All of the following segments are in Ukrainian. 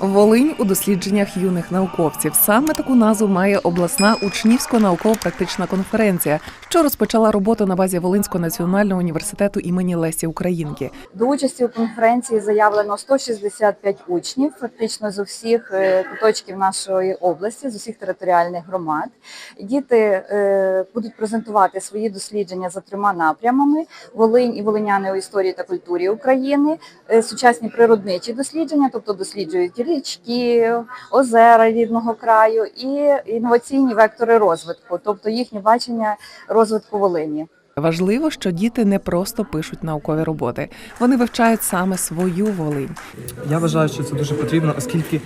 Волинь у дослідженнях юних науковців. Саме таку назву має обласна учнівсько-науково-практична конференція, що розпочала роботу на базі Волинського національного університету імені Лесі Українки. До участі у конференції заявлено 165 учнів, фактично з усіх е, куточків нашої області, з усіх територіальних громад. Діти е, будуть презентувати свої дослідження за трьома напрямами: Волинь і волиняни у історії та культурі України, е, сучасні природничі дослідження, тобто досліджують річки, озера рідного краю, і інноваційні вектори розвитку, тобто їхнє бачення розвитку Волині. Важливо, що діти не просто пишуть наукові роботи, вони вивчають саме свою Волинь. Я вважаю, що це дуже потрібно, оскільки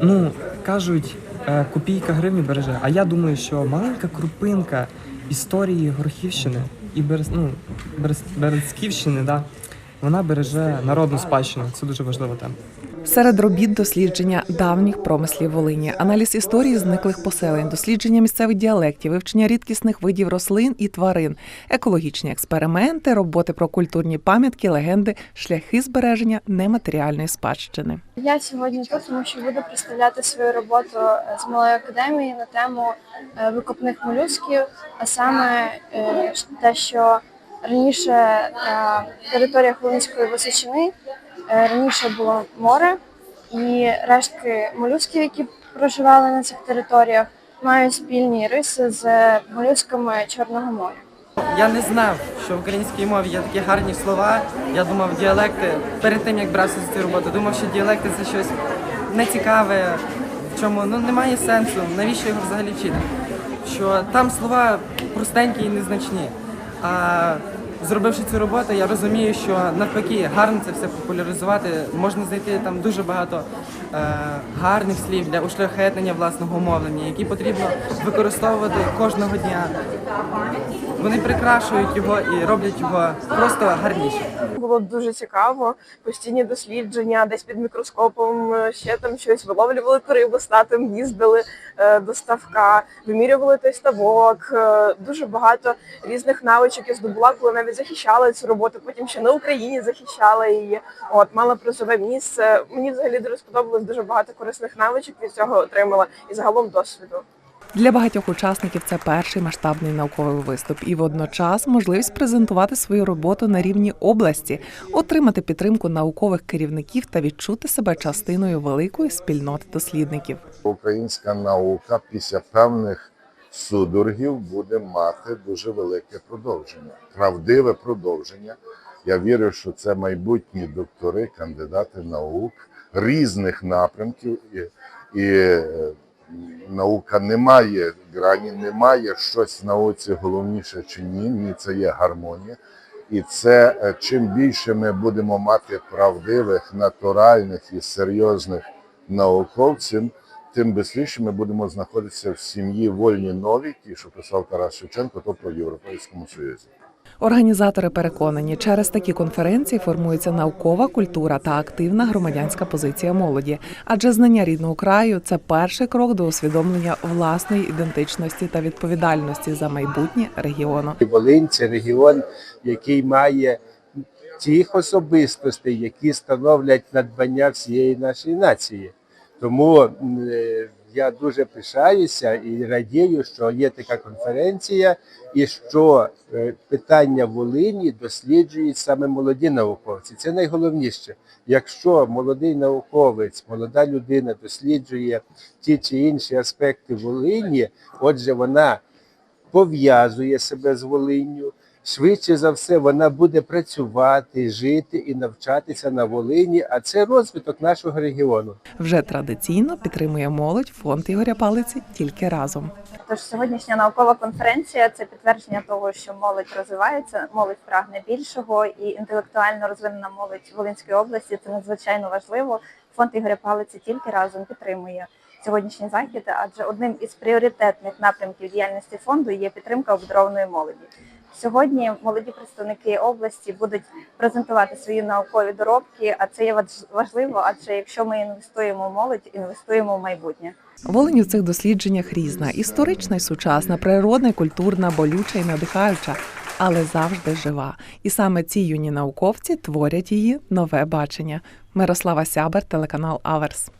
ну кажуть, е, копійка гривні береже. А я думаю, що маленька крупинка історії Горохівщини і Берез, ну, Берез, Березківщини, да, вона береже народну спадщину. Це дуже важлива тема. Серед робіт дослідження давніх промислів Волині, аналіз історії зниклих поселень, дослідження місцевих діалектів, вивчення рідкісних видів рослин і тварин, екологічні експерименти, роботи про культурні пам'ятки, легенди, шляхи збереження нематеріальної спадщини. Я сьогодні тут, тому що буду представляти свою роботу е, з малої академії на тему е, викопних молюсків, а саме е, те, що раніше на територіях Волинської Височини раніше було море, і рештки молюсків, які проживали на цих територіях, мають спільні риси з молюсками Чорного моря. Я не знав, що в українській мові є такі гарні слова. Я думав, діалекти перед тим як брався за цю роботу, думав, що діалекти це щось нецікаве, в чому ну немає сенсу. Навіщо його взагалі вчити? Що там слова простенькі і незначні. А зробивши цю роботу, я розумію, що навпаки гарно це все популяризувати. Можна знайти там дуже багато е, гарних слів для ушляхетнення власного мовлення, які потрібно використовувати кожного дня. Вони прикрашують його і роблять його просто гарніше. Було дуже цікаво, постійні дослідження, десь під мікроскопом е, ще там щось виловлювали рибу, з їздили е, до ставка, вимірювали той ставок. е, Дуже багато різних навичок я здобула, коли навіть захищала цю роботу. Потім ще на Україні захищала її. От мала призове місце. Мені взагалі дуже сподобалось дуже багато корисних навичок від цього отримала і загалом досвіду. Для багатьох учасників це перший масштабний науковий виступ і водночас можливість презентувати свою роботу на рівні області, отримати підтримку наукових керівників та відчути себе частиною великої спільноти дослідників. українська наука після певних судорогів буде мати дуже велике продовження, правдиве продовження. Я вірю, що це майбутні доктори, кандидати наук різних напрямків, і, і е, наука не має грані, немає щось в науці головніше чи ні. Ні, це є гармонія. І це е, чим більше ми будемо мати правдивих, натуральних і серйозних науковців, тим швидше ми будемо знаходитися в сім'ї вольні нові, ті, що писав Тарас Шевченко, тобто в Європейському Союзі. Організатори переконані, через такі конференції формується наукова культура та активна громадянська позиція молоді. Адже знання рідного краю це перший крок до усвідомлення власної ідентичності та відповідальності за майбутнє регіону. Волинь це регіон, який має тих особистостей, які становлять надбання всієї нашої нації. Тому е, я дуже пишаюся і радію, що є така конференція, і що е, питання Волині досліджують саме молоді науковці. Це найголовніше. Якщо молодий науковець, молода людина досліджує ті чи інші аспекти Волині, отже, вона пов'язує себе з Волинню. Швидше за все, вона буде працювати, жити і навчатися на Волині, а це розвиток нашого регіону. Вже традиційно підтримує молодь фонд Ігоря Палиці тільки разом. Тож сьогоднішня наукова конференція це підтвердження того, що молодь розвивається, молодь прагне більшого і інтелектуально розвинена молодь Волинської області. Це надзвичайно важливо. Фонд Ігоря Палиці тільки разом підтримує сьогоднішні захід, адже одним із пріоритетних напрямків діяльності фонду є підтримка обдарованої молоді. Сьогодні молоді представники області будуть презентувати свої наукові доробки, а це є важ- важливо, адже якщо ми інвестуємо в молодь, інвестуємо в майбутнє. Волинь у цих дослідженнях різна: історична і сучасна, природна культурна, болюча і надихаюча, але завжди жива. І саме ці юні науковці творять її нове бачення. Мирослава Сябер, телеканал Аверс.